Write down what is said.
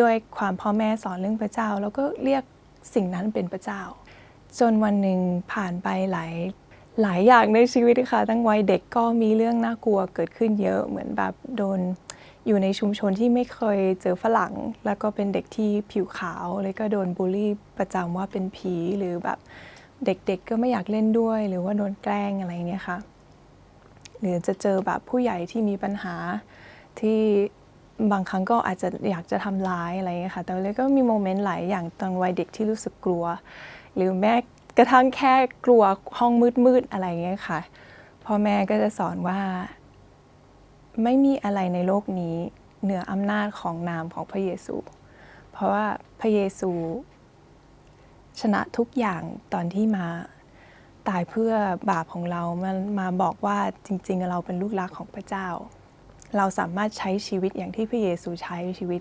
ด้วยความพ่อแม่สอนเรื่องพระเจ้า แล้วก็เรียกสิ่งนั้นเป็นพระเจ้า จนวันหนึ่งผ่านไปหลายหลายอย่างในชีวิตค่ะตั้งวัยเด็กก็มีเรื่องน่ากลัวเกิดขึ้นเยอะเหมือนแบบโดนอยู่ในชุมชนที่ไม่เคยเจอฝรั่ง แล้วก็เป็นเด็กที่ผิวขาวเลยก็โดนบูลลี่ประจำว่าเป็นผีหรือแบบเด็กๆก็ไม่อยากเล่นด้วย หรือว่าโดนแกล้งอะไรเงี้ยค่ะหรือจะเจอแบบผู้ใหญ่ที่มีปัญหาที่ บางครั้งก็อาจจะอยากจะทำร้ายอะไรเงี้ยค่ะ แต่เลยก็มีโมเมนต์หลายอย่างตอนวัยเด็กที่รู้สึกกลัว หรือแม้กระทั่งแค่กลัวห้องมืดๆอะไรเงี้ยค่ะพ่อแม่ก็จะสอนว่า ไม่มีอะไรในโลกนี้เหนืออำนาจของนามของพระเยซู เพราะว่าพระเยซู ชนะทุกอย่างตอนที่มาตายเพื่อบาปของเรา มันมาบอกว่าจริง ๆ เราเป็นลูกรักของพระเจ้า เราสามารถใช้ชีวิตอย่างที่พระเยซูใช้ชีวิต